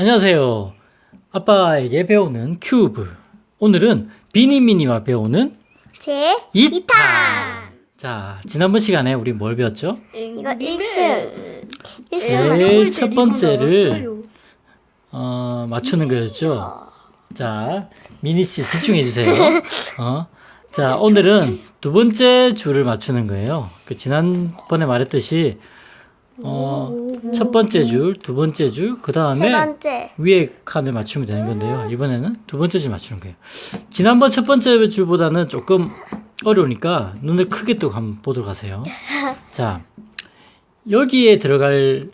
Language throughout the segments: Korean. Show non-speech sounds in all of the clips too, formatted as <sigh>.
안녕하세요. 아빠에게 배우는 큐브. 오늘은 비니미니와 배우는 제 2탄. 2탄. 자, 지난번 시간에 우리 뭘 배웠죠? 이거 1층. 1층 제일 첫 번째를 어, 맞추는 거였죠. 자, 미니 씨 집중해 주세요. <laughs> 어? 자, 오늘은 두 번째 줄을 맞추는 거예요. 그 지난번에 말했듯이 어, 첫 번째 줄, 두 번째 줄, 그세 다음에 번째. 위에 칸을 맞추면 되는 건데요. 이번에는 두 번째 줄 맞추는 거예요. 지난번 첫 번째 줄보다는 조금 어려우니까 눈을 크게 뜨고 한번 보도록 하세요. <laughs> 자, 여기에 들어갈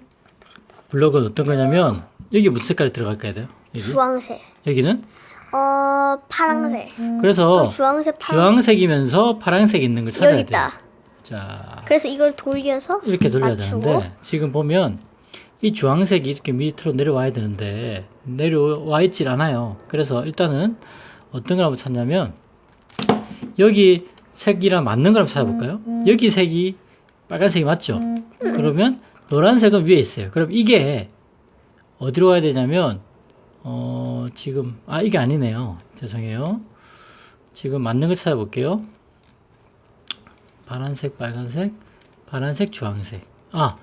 블럭은 어떤 거냐면 여기 무슨 색깔이 들어갈까야 돼요? 여기? 주황색. 여기는? 어, 파랑색. 그래서 주황색, 파랑. 주황색이면서 파란색 있는 걸 찾아야 여기 돼요. 있다. 자, 그래서 이걸 돌려서 이렇게 돌려야 맞추고. 되는데 지금 보면 이 주황색이 이렇게 밑으로 내려와야 되는데 내려와 있질 않아요. 그래서 일단은 어떤 걸 한번 찾냐면 여기 색이랑 맞는 걸 한번 찾아볼까요? 여기 색이 빨간색이 맞죠? 그러면 노란색은 위에 있어요. 그럼 이게 어디로 가야 되냐면 어 지금 아 이게 아니네요. 죄송해요. 지금 맞는 걸 찾아볼게요. 파란색, 빨간색, 파란색, 주황색. 아,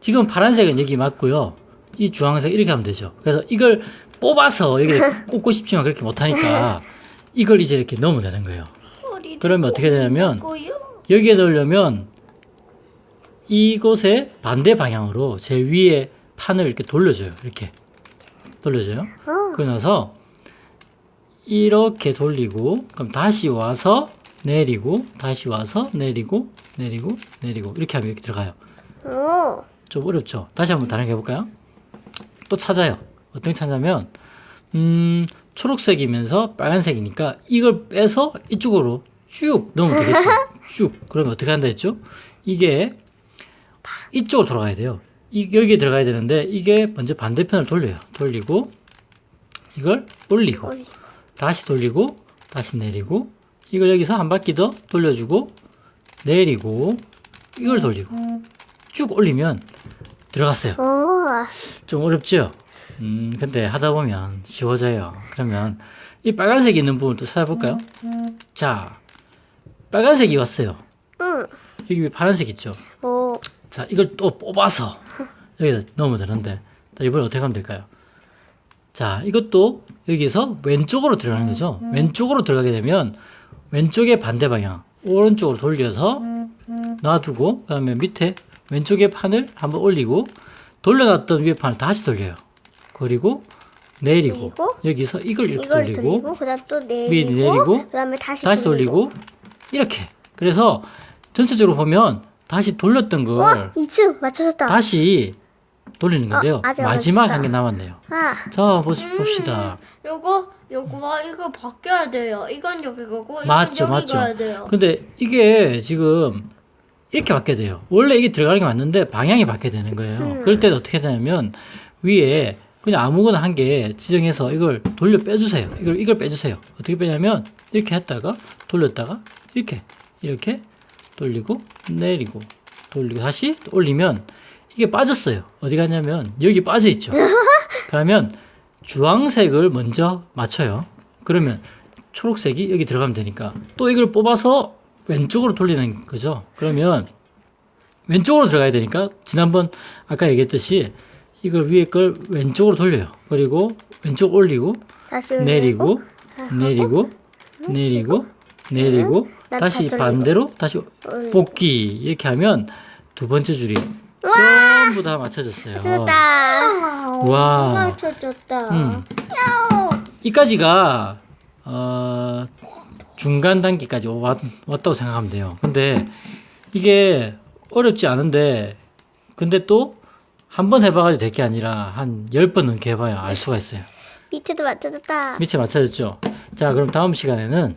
지금 파란색은 여기 맞고요. 이 주황색 이렇게 하면 되죠. 그래서 이걸 뽑아서 여기 <laughs> 꽂고 싶지만 그렇게 못하니까 이걸 이제 이렇게 넣으면 되는 거예요. 그러면 어떻게 되냐면 여기에 넣으려면 이곳에 반대 방향으로 제 위에 판을 이렇게 돌려줘요. 이렇게 돌려줘요. 어. 그러고 나서 이렇게 돌리고 그럼 다시 와서 내리고 다시 와서 내리고 내리고 내리고 이렇게 하면 이렇게 들어가요. 오. 좀 어렵죠? 다시 한번 다른 게 해볼까요? 또 찾아요. 어떻게 찾냐면 음 초록색이면서 빨간색이니까 이걸 빼서 이쪽으로 쭉 넣으면 되겠죠. <laughs> 쭉 그러면 어떻게 한다 했죠? 이게 이쪽으로 돌아가야 돼요. 이, 여기에 들어가야 되는데 이게 먼저 반대편을 돌려요. 돌리고 이걸 올리고. 다시 돌리고 다시 내리고 이걸 여기서 한 바퀴 더 돌려주고 내리고 이걸 돌리고 쭉 올리면 들어갔어요. 오. 좀 어렵죠? 음, 근데 하다 보면 쉬워져요. 그러면 이 빨간색이 있는 부분 또 찾아볼까요? 자, 빨간색이 왔어요. 응. 여기 파란색 있죠? 오. 자, 이걸 또 뽑아서 여기다 넣으면 되는데, 자, 이번에 어떻게 하면 될까요? 자, 이것도 여기서 왼쪽으로 들어가는 거죠. 왼쪽으로 들어가게 되면 왼쪽의 반대 방향, 오른쪽으로 돌려서 놔두고, 그 다음에 밑에 왼쪽의 판을 한번 올리고, 돌려놨던 위에 판을 다시 돌려요. 그리고 내리고, 그리고 여기서 이걸 이렇게 돌리고, 돌리고 그다음 또 위에 내리고, 내리고, 그 다음에 다시, 다시 돌리고, 이렇게. 그래서 전체적으로 보면 다시 돌렸던 걸 와, 2층 맞춰졌다. 다시 돌리는 건데요. 어, 안 마지막. 한 개 남았네요. 아. 자, 보, 봅시다. 요거 요거 이거 바뀌어야 돼요. 이건 여기 가고 이건 맞죠, 여기 맞죠. 가야 돼요. 근데 이게 지금 이렇게 바뀌어야 돼요. 원래 이게 들어가는 게 맞는데 방향이 바뀌어야 되는 거예요. 음. 그럴 때는 어떻게 되냐면 위에 그냥 아무거나 한 개 지정해서 이걸 돌려 빼주세요. 이걸 이걸 빼주세요. 어떻게 빼냐면 이렇게 했다가 돌렸다가 이렇게 이렇게 돌리고 내리고 돌리고 다시 올리면 이게 빠졌어요. 어디 갔냐면 여기 빠져 있죠. <laughs> 그러면 주황색을 먼저 맞춰요. 그러면 초록색이 여기 들어가면 되니까 또 이걸 뽑아서 왼쪽으로 돌리는 거죠. 그러면 왼쪽으로 들어가야 되니까 지난번 아까 얘기했듯이 이걸 위에 걸 왼쪽으로 돌려요. 그리고 왼쪽 올리고 내리고 내리고 내리고 내리고 난 다시. 반대로 다시. 복귀 이렇게 하면 두 번째 줄이 전부 다 맞춰졌어요. 맞췄다. 와. 맞춰졌다. 음. 이까지가 어, 중간 단계까지 왔, 왔다고 생각하면 돼요. 근데 이게 어렵지 않은데 근데 또 한 번 해봐가지고 될 게 아니라 한열번 넘게 해봐야 알 수가 있어요. 밑에도 맞춰졌다. 밑에 맞춰졌죠? 자 그럼 다음 시간에는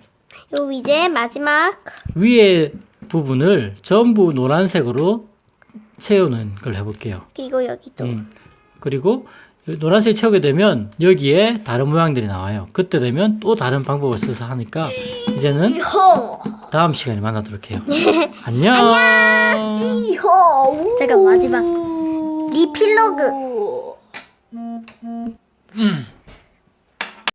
요 이제 마지막 위에 부분을 전부 노란색으로 채우는 걸 해볼게요. 그리고 여기도 음. 그리고 노란색 채우게 되면 여기에 다른 모양들이 나와요. 그때 되면 또 다른 방법을 써서 하니까 이제는 다음 시간에 만나도록 해요. 안녕. 이호 제가 마지막 리필로그 음.